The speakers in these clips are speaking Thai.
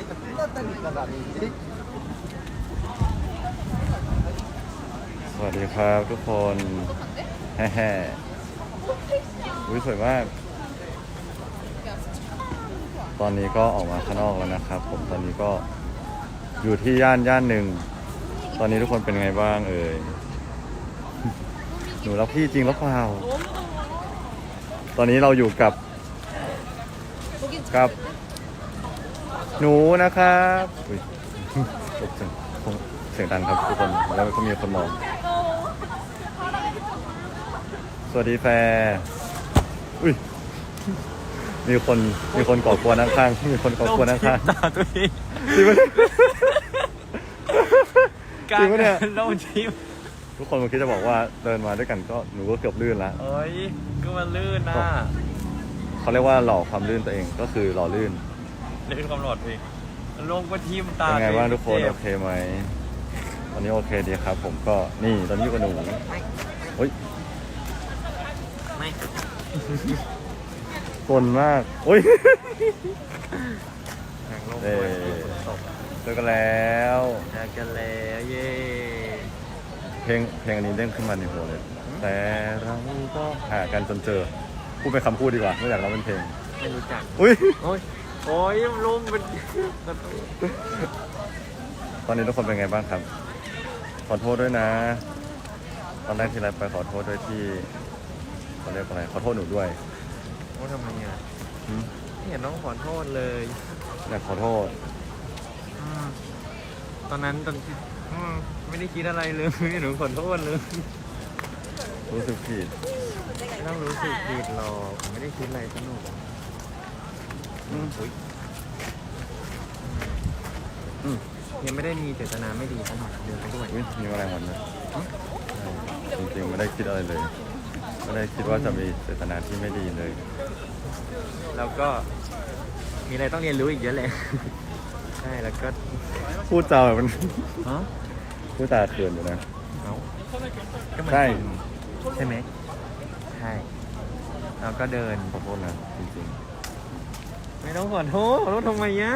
สวัสดีครับทุกคนแฮ่ๆอุ้ยสวยมาก ตอนนี้ก็ออกมาข้างนอกแล้วนะครับ ผมตอนนี้ก็อยู่ที่ย่านย่านหนึ่ง ตอนนี้ทุกคนเป็นไงบ้างเอ่ย หนูรักพี่จริงหรือเปล่า ตอนนี้เราอยู่กับกับ หนูนะครับอุ๊ยตกใจเสียงดังครับทุกคนแล้วก็มีคนมอง สวัสดีแฟร์อุ้ยมีคนมีคนก่อกวนข้างๆมีคนก่อกวนข้างตาตัวเองๆจริงไหมจริงปะเนี่ย โลชิมทุกคนเมื่อกี้จะบอกว่าเดินมาด้วยกันก็หนูก็เกือบลื่นแล้วเอ้ยก็มันลื่นนะเขาเรียกว่าหล่อความลื่นตัวเองก็คือหล่อลื่น ลื่นความหลอดเองลงก็ทิมตาเป็นไงบ้างทุกคนเจ็โอเคไหมตอนนี้โอเคดีครับ ผมก็นี่ตอนนี้อยู่กับหนูเฮ้ยไม่กลมากโอ้ยแข่งลงเอ่ด้วยอฝนตกเจอกันแล้วเจอกันแล้วเย้เพลงเพลงอันนี้เด้งขึ้นมาในหัวเลย แต่เราก็หากันจนเจอพูดเป็นคำพูดดีกว่าไม่อยากร้องเป็นเพลงไม่รู้จักอุ้ย โอ้ยโอ้ยลงเป็นตอนนี้ทุกคนเป็นไงบ้างครับ ขอโทษด้วยนะ ตอนแรกที่ไลฟ์ไปขอโทษด้วยที่เขาเรียกอะไรขอโทษหนูด้วยว่าทำไมอะหืมไม่เห็นน้องขอโทษเลยอยากขอโทษ อืมตอนนั้นตอนที่อืมไม่ได้คิดอะไรเลยหนูขอโทษเลยรู้สึกผิด ไม่ต้องรู้สึกผิดหรอกผมไม่ได้คิดอะไรสนุก อืมอุ๊ยอืมยังไม่ได้มีเจตนาไม่ดีสมัครเดินไปด้วย อุ๊ยมีอะไรมันนะจริงๆไม่ได้คิดอะไรเลย ไม่ได้คิดว่าจะมีเจตนาที่ไม่ดีเลย แล้วก็มีอะไรต้องเรียนรู้อีกเยอะเลย ใช่แล้วก็พูดจาแบบมัน ฮะพูดจาเขินอยู่นะ เอาก็มันใช่ ใช่ไหมใช่แล้วก็เดิน ขอโทษนะจริง ไม่ต้องขอโทษขอโทษทำไมยะ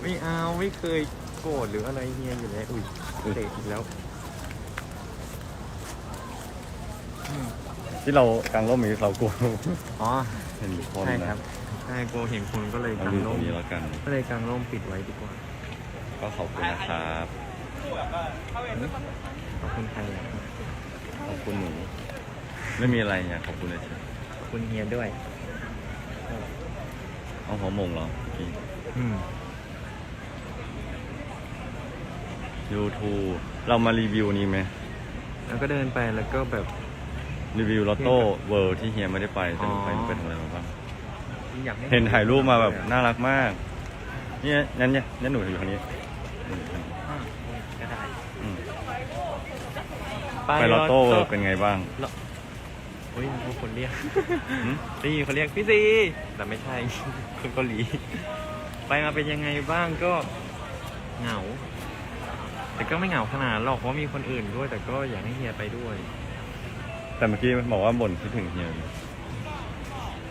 ไม่เอาไม่เคยโกรธหรืออะไรเฮียอยู่แล้วอุ้ยเตะอีกแล้วอืมๆที่เรากางร่มมีเรากลัวอ๋อเห็นคนใช่นะครับใช่กลัวเห็นคนก็เลยเรากางอยู่ตรร่มงนี้แล้วกัน ก็เลยกางร่มปิดไว้ดีกว่าก็ขอบคุณนะครับ ขอบคุณใครอะขอบคุณหนู ไม่มีอะไรเนี่ยขอบคุณเลยขอบคุณเฮียด้วย เอาหัวหมงเหรอเมื่อกี้อืมยูทูเรามารีวิวนี้ไหมแล้วก็เดินไปแล้วก็แบบ รีวิวลอตโต้เวิลด์ที่เฮียไม่ได้ไปแต่หนูไปอ๋อไปทำอะไรมาบ้างอยากให้เห็นถ่ายรูปมาแบบน่ารักมาก เนี่ยนั่นเนี่ยนั่นหนูอยู่ทางนี้หนูอยู่ทางนี้อะก็ได้อืมไปลอตโต้เวิลด์เป็นไงบ้าง เฮ้ยมีคนเรียกหืมได้ยินเขาเรียกพี่ซีแต่ไม่ใช่คนเกาหลี ไปมาเป็นยังไงบ้างก็เหงา แต่ก็ไม่เหงาขนาดหรอกเพราะมีคนอื่นด้วย แต่ก็อยากให้เฮียไปด้วย แต่เมื่อกี้บอกว่าบ่นคิดถึงเฮียอยู่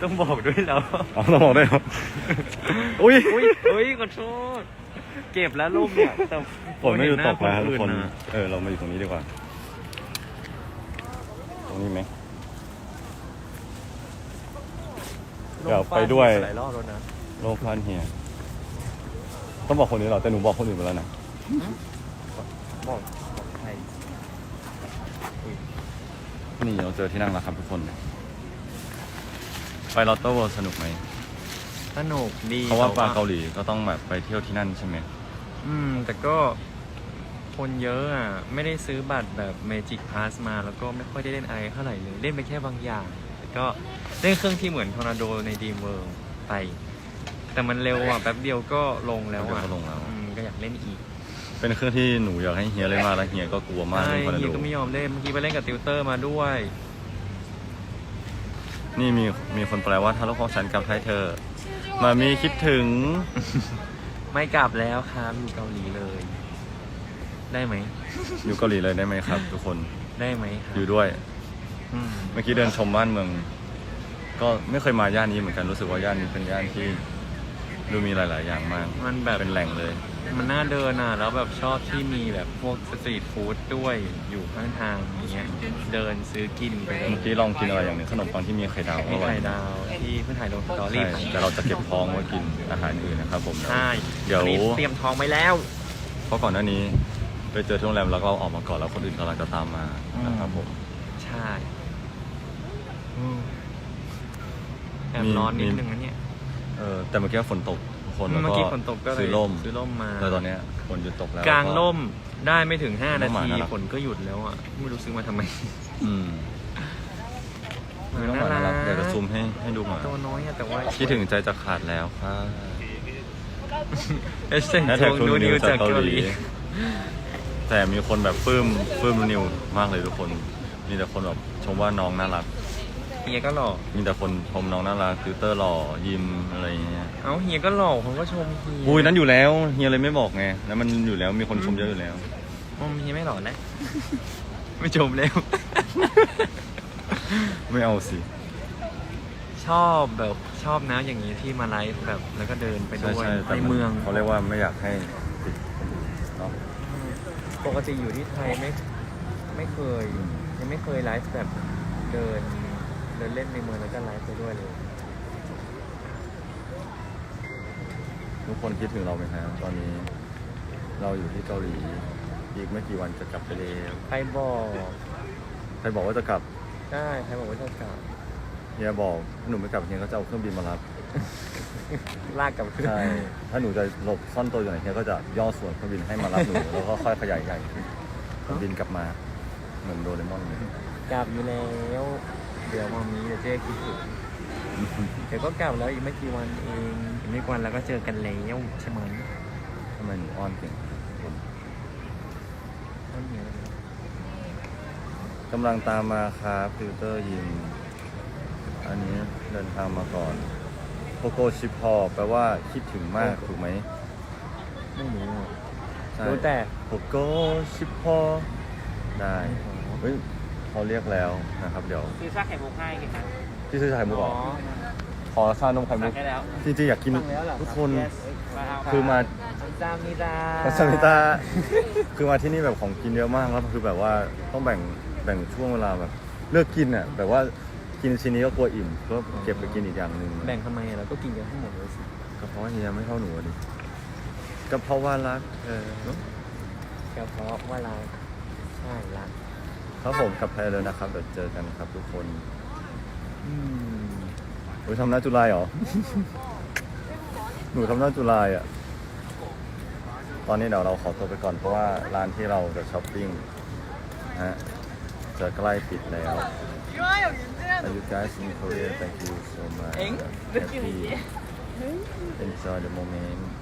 ต้องบอกด้วยแล้วอ๋อต้องบอกได้วยเหรออุ้ยอุ้ยอุ้ยขอโทษเก็บแล้วรูปเนี่ยแต่ฝนไม่อยู่ตกนะครับทุกคนเห็หาเออเรามาอยู่ตรงนี้ดีกว่า ตรงนี้ไหม เดี๋ยวไปด้วยหลายรอบแล้วนะโลกพันเฮีย ต้องบอกคนนี้เหรอ แต่หนูบอกคนอื่นไปแล้วนะ บอกบอกใครนี่เราเจอที่นั่งแล้วครับทุกคน ไปลอตโต้เวิลด์สนุกไหม สนุกดีเพราะว่าแต่ปลาเกาหลีก็ต้องแบบไปเที่ยวที่นั่นใช่ไหม อืม แต่ก็คนเยอะอะ ไม่ได้ซื้อบัตรแบบเมจิกพาสมาแล้วก็ไม่ค่อยได้เล่นอะไรเท่าไหร่เลย เล่นไปแค่บางอย่างแต่ ก็เล่นเครื่องที่เหมือนทอร์นาโดในดีมเวิร์ไป แต่มันเร็วอะแป๊บเดียวก็ลงแล้วเดี๋ยวอะก็ลงแล้ว อืมก็อยากเล่นอีกเป็นเครื่องที่หนูอยากให้เฮียเล่นมากแล้วเฮียก็กลัวมากใช่เล่นคอนเฮีโดยก็ไม่ยอมเล่นเมื่อกี้ไปเล่นกับติวเตอร์มาด้วย นี่มีมีคนแปลว่าถ้าลูกของฉันกลับไทยเธอมามีคิดถึง ไม่กลับแล้วครับอยู่เกาหลีเลย ได้ไหมอยู่เกาหลีเลยได้ไหมครับ ทุกคนได้ไหมครับอยู่ด้วยอืม เมื่อกี้เดินชมบ้านเมือง ก็ไม่เคยมาย่านนี้เหมือนกันรู้สึกว่าย่านนี้เป็นย่านที่ดูมีหลาย ๆ อย่างมากมันแบบ เป็นแหล่งเลย มันน่าเดินอะ แล้วแบบชอบที่มีแบบพวกสตรีทฟู้ดด้วยอยู่ข้างทางอย่างเงี้ยเดินซื้อกินไปเลยเมื่อกี้ลองกินอะไรอย่างหนึ่งขนมปังที่มีไข่ดาวมีอร่อยไข่ดาวที่เพื่อนถ่ายลงสตอใช่รี่แต่เราจะเก็บท้องไว้กินอาหารอื่นนะครับผมใช่เดี๋ยวอันนี้เตรียมท้องไว้แล้ว เพราะก่อนหน้านี้ไปเจอที่โรงแรมแล้วก็ออกมาก่อนแล้วคนอื่นกำลังจะตามมานะครับผม ใช่ แอบร้อนนิดนึงนะเนี่ย เออแต่เมื่อกี้ฝนตกทุกคนแล้วเมื่อก็กี้ฝนตกก็เลยซื้อร่มซื้อร่มมาแต่ตอนเนี้ยฝนหยุดตกแล้วกลางร่มได้ไม่ถึง5น้นาองหมาทีน่ารักฝนก็หยุดแล้วอะไม่รู้ซื้อมาทำไม อืมมีน้องหมาน่ารักเดี๋ยวจะซูมให้ให้ดูหมาตัวน้อยอะแต่ว่าคิดถึงใจจะขาดแล้วค่ะเอสเซนแฮชทแท็กงทูนูนินิววจาจากกเกาเกาหหลีลีแต่มีคนแบบปลื้มปลื้มนิวมากเลยทุกคน มีแต่คนแบบชมว่าน้องน่ารักเฮียก็หล่อ มีแต่คนชมน้องน่ารักฟิลเตอร์หล่อยิ้มอะไรอย่างเงี้ยเอ้าเฮียก็หล่อผมก็ชมเฮียอุ้ยนั้นอยู่แล้วเฮียเลยไม่บอกไงแล้วมันอยู่แล้วมีคนชมเยอะอยู่แล้วอืมเฮียไม่หล่อแล้วไม่ชมแล้ว ไม่เอาสิ ชอบแบบชอบนะอย่างนี้ที่มาไลฟ์แบบแล้วก็เดินไปใช่ด้วยใช่แต่ในนเมือง เขาเรียกว่าไม่อยากให้ติดเนาะปกติอยู่ที่ไทยไม่ไม่เคย ยังไม่เคยไลฟ์แบบเดิน เดินเล่นในเมืองแล้วก็ไลฟ์ไปด้วยเลยทุกคนคิดถึงเราไหมครับตอนนี้ เราอยู่ที่เกาหลี อีกไม่กี่วันจะกลับไปแล้วใครบอกใครบอกว่าจะกลับได้ใครบอกว่าจะกลับเฮียบอกถ้าหนูไม่กลับเฮียก็จะเอาเครื่องบินมารับลากกลับขึ้นใช่ถ้าหนูจะหลบซ่อนตัวอยู่ไหนเฮียก็จะย่อส่วนเครื่องบินให้มารับหนูแล้วก็ค่อยขยายใหญ่ขึ้นเครื่องบินกลับมาเหมือนโดเรมอนเลยกลับอยู่แล้ว เดี๋ยวมามีเดี๋ยวเจ๊คิดถึงเดี๋ยวก็กลับแล้วอีกไม่กี่วันเองอีกไม่กี่วันแล้วก็เจอกันแล้วใช่ไหมทำไมหนูอ้อนเก่งต้นเหียเลยนะกำลังตามมาครับฟิลเตอร์ยิมอันนี้เดินทางมาก่อนโกโกชิพอแปลว่าคิดถึงมากถูกไหมไม่รู้อะใช่รู้แต่โกโกชิพอได้เฮ้ย เขาเรียกแล้วนะครับเดี๋ยวซื้อชาไข่มุกให้ไงคะพี่ซื้อชาไข่มุกเหรออ๋อขอชานมไข่มุสั่กงให้แล้วจริงๆอยากกินสั่งแล้วเหรอทุกคน Yes มาเอาคือมาจามิดาพัสมิตาคือมาที่นี่แบบของกินเยอะมากแล้วคือแบบว่าต้องแบ่งแบ่งช่วงเวลาแบบ เลือกกินอะแบบว่ากินชิ้นนี้ก็กลัวอิ่มก็เก็บไปกินอีกอย่างหนึ่ง แบ่งทำไมอะเราก็กินกันทั้งหมดเลยสิก็เพราะว่าเฮียไม่เท่าหนูอะดิก็เพราะว่ารักเออก็เพราะว่าเราใช่รัก ครับผมกลับไทยเลยนะครับเดี๋ยวเจอกันครับทุกคนอืมหนูทำหน้าจุลายเหรอ หนูทำหน้าจุลายอะ ตอนนี้เดี๋ยวเราขอตัวไปก่อนเพราะว่าร้านที่เราจะช้อปปิ้งนะฮะจะใกล้ปิดแล้ว Are you guys in Korea? Thank you so much. Happy. Enjoy the moment.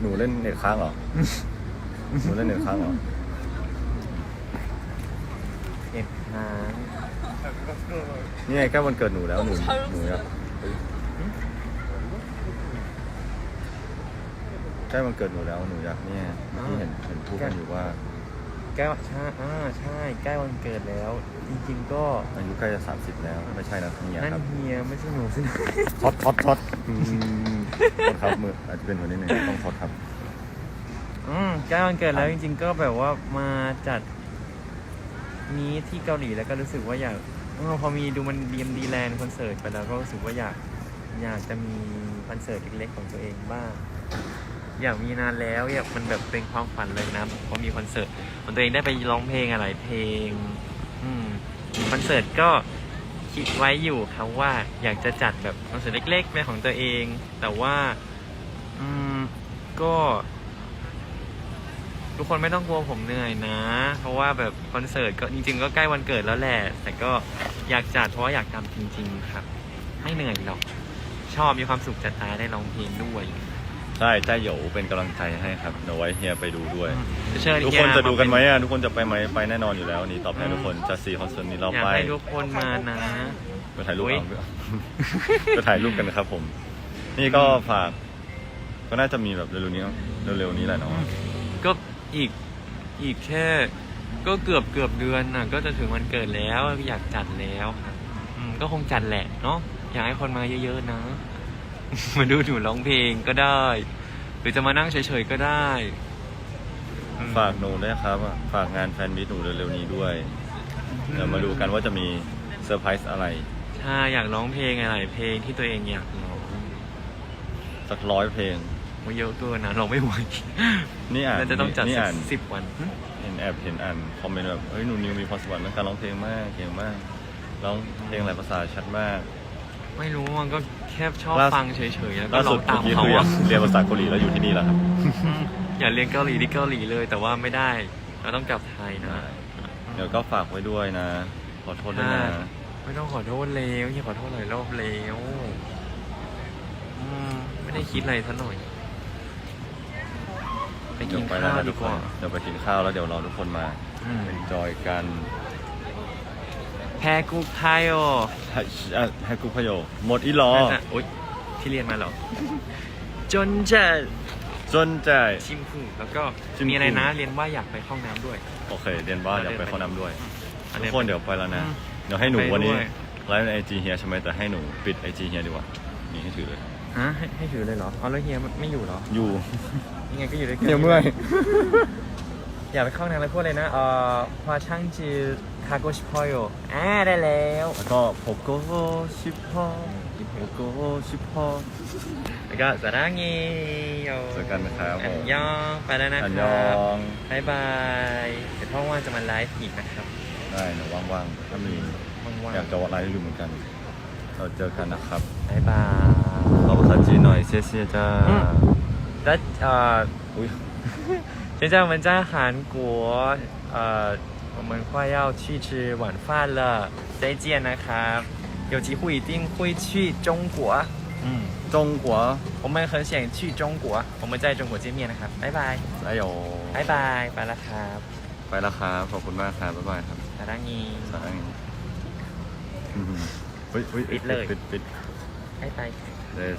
หนูเล่นเน็ตค้างเหรอ หนูเล่นเน็ตค้างเหรอเก็บหางนี่ไงใกล้วันเกิดหนูแล้วหนูหนูอยากใกล้วันเกิดหนูแล้วหนูอยากเนี่ยที่เห็นเห็นพูดกันอยู่ว่าใกล้ใช่อ่าใช่ใกล้วันเกิดแล้ว จริงๆก็อายุใกล้จะสามสิบแล้ว ไม่ใช่นะเนี่ยนั่นครับเฮียไม่ใช่หนูสินะช็อตช็อตช็อต ครับมืออาจจะเป็นวันนี้หนึ่งต้องช็อครับ อืมใกล้วันเกิดแล้วจริงๆก็แบบว่ามาจัดนี้ที่เกาหลีแล้วก็รู้สึกว่าอยากเออพอมีดูมันดีมดีแลนด์คอนเสิร์ตไปแล้วก็รู้สึกว่าอยากอยากจะมีคอนเสิร์ตเล็กๆของตัวเองบ้าง อยากมีนานแล้วอยากมันแบบเป็นความฝันเลยนะพอมีคอนเสิร์ตของตัวเองได้ไปร้องเพลงอะไรเพลง อืมคอนเสิร์ตก็ คิดไว้อยู่ครับว่าอยากจะจัดแบบคอนเสิร์ตเล็กๆเป็นของตัวเอง แต่ว่าอืมก็ ทุกคนไม่ต้องกลัวผมเหนื่อยนะ เพราะว่าแบบคอนเสิร์ตก็จริง ๆ ก็ใกล้วันเกิดแล้วแหละ แต่ก็อยากจัดเพราะว่าอยากทำจริง ๆ ครับ ไม่เหนื่อยหรอก ชอบมีความสุขจะตายได้ร้องเพลงด้วย ใช่ใจเหยวเป็นกำลังใจให้ครับเดี๋ยวไว้เฮียไปดูด้วย เชิญทุกคนเฮียจะดูกันไหมาเป็อะทุกคนจะไปไหมไปแน่นอนอยู่แล้วนี่ตอบแทนทุกคนจะซีคอนเสิร์ตนี้เราอยากไปให้ทุกคนมานะ ไปถ่ายรูปอุ๊ยเอาไปถ่ายรูปกันนะครับผม นี่ก็ฝาก ก็น่าจะมีแบบเร็วๆนี้เนาะเร็วๆนี้แหละเนาะก็อีกอีกแค่ ก็เกือบเกือบเดือนน่ะ ก็จะถึงวันเกิดแล้วอยากจัดแล้วครับอืมก็คงจัดแหละเนาะอยากให้คนมาเยอะๆนะ มาดูหนูร้องเพลงก็ได้ หรือจะมานั่งเฉยๆก็ได้อืมฝากหนูด้วยครับ ฝากงานแฟนมิตหนูเร็วๆนี้ด้วยเดี๋ยวมาดูกันว่าจะมีเซอร์ไพรส์อะไรใช่อยากร้องเพลงอะไรเพลงที่ตัวเองอยากร้องสักร้อยเพลง มันเยอะเกินนะร้องไม่ไหวนี่อ่านน่าจะต้องจัดนี่สักอ่านสิบวันหึเห็นแอบเห็นอ่านคอมเมนต์แบบเฮ้ยหนูนิวมีพรสวรรค์เรื่องการร้องเพลงมากเก่งมากร้องเพลงหลายภาษาชัดมาก ไม่รู้มันก็แค่ชอบล่าสุด ฟังเฉยๆแล้วก็ล่าร้สุอดงตามเมื่อกี้เขาคืออยาอะกเรียนภาษาเกาหลีแล้วอยู่ที่นี่แล้วครับอย่าเรียนเกาหลีที่เกาหลีเลย แต่ว่าไม่ได้เราต้องกลับไทยนะ เดี๋ยวก็ฝากไว้ด้วยนะ ขอโทษด้วยนะอ่าไม่ต้องขอโทษแล้วอย่าขอโทษหลายรอบแล้วอืมไม่ได้คิดอะไรซะหน่อย ไปเดี๋กิยวนไปข้าแล้ววนะดีทุกกคนว่า เดี๋ยวไปกินข้าวแล้วเดี๋ยวรอทุกคนมาอืม เอนจอยกัน แพรกุกไทยโอให้อะให้กูพะโยหมดอีหลอนั่นน่ะอุ๊ยที่เรียนมาเหรอ จนจะจนใจ ชิมพูแล้วก็ชิมพู มีอะไรนะ เรียนว่าอยากไปเข้าห้องน้ำด้วย โอเค เรียนว่าอยากไปเข้าน้ำด้วย อัทุกคนเดี๋ยวไปแล้วนะ อืมเดี๋ยวให้หนูไปวันนี้ด้วย ไลฟ์ในไอจีเฮียใช่ไหมแต่ให้หนูปิดไอจีเฮียดีกว่า นี่ให้ถือเลย ฮะให้ให้ถือเลยเหรอเอาแล้วเฮียไม่อยู่เหรอ อยู่ ยังไงก็อยู่ด้วยกันเดี๋ยวเมื่อยอยากไปเข้าห้องน้ำเลยพูดเลยนะ เอ่อ พาช่างจื อคาโกชิพอยอ่าได้แล้ว แล้วก็โพโกชิพอโพโกชิพอ แล้วก็สารังเงโย เจอกันนะครับ อันยองไปแล้วนะค อันย รั อบ ง บายบายเดี๋ยวพ่อว่างจะมาไลฟ์อีกนะครับ ได้เดี๋ยวว่างๆถ้ามี ว่างๆ อยากจะวัดไลฟ์อยู่เหมือนกัน เราเจอกันนะครับ บายบาย ขอภาษาจีนหน่อยเซี่ยๆจ้า 嗯但呃， อุ้ย 现在我们在韩国，呃， 我们快要去吃晚饭了，再见นะครับ有机会一定会去中国。嗯， จงกัว 我们很想去中国，我们在中国见面นะครับบ๊ายบาย ไอโย บ๊ายบายไปแล้วครับ ไปแล้วครับขอบคุณมากครับบ๊ายบายครับ สารังงี สายอืมเฮ้ยฮ้ ปิดเลย ปิดปิด บ๊ายบาย เลย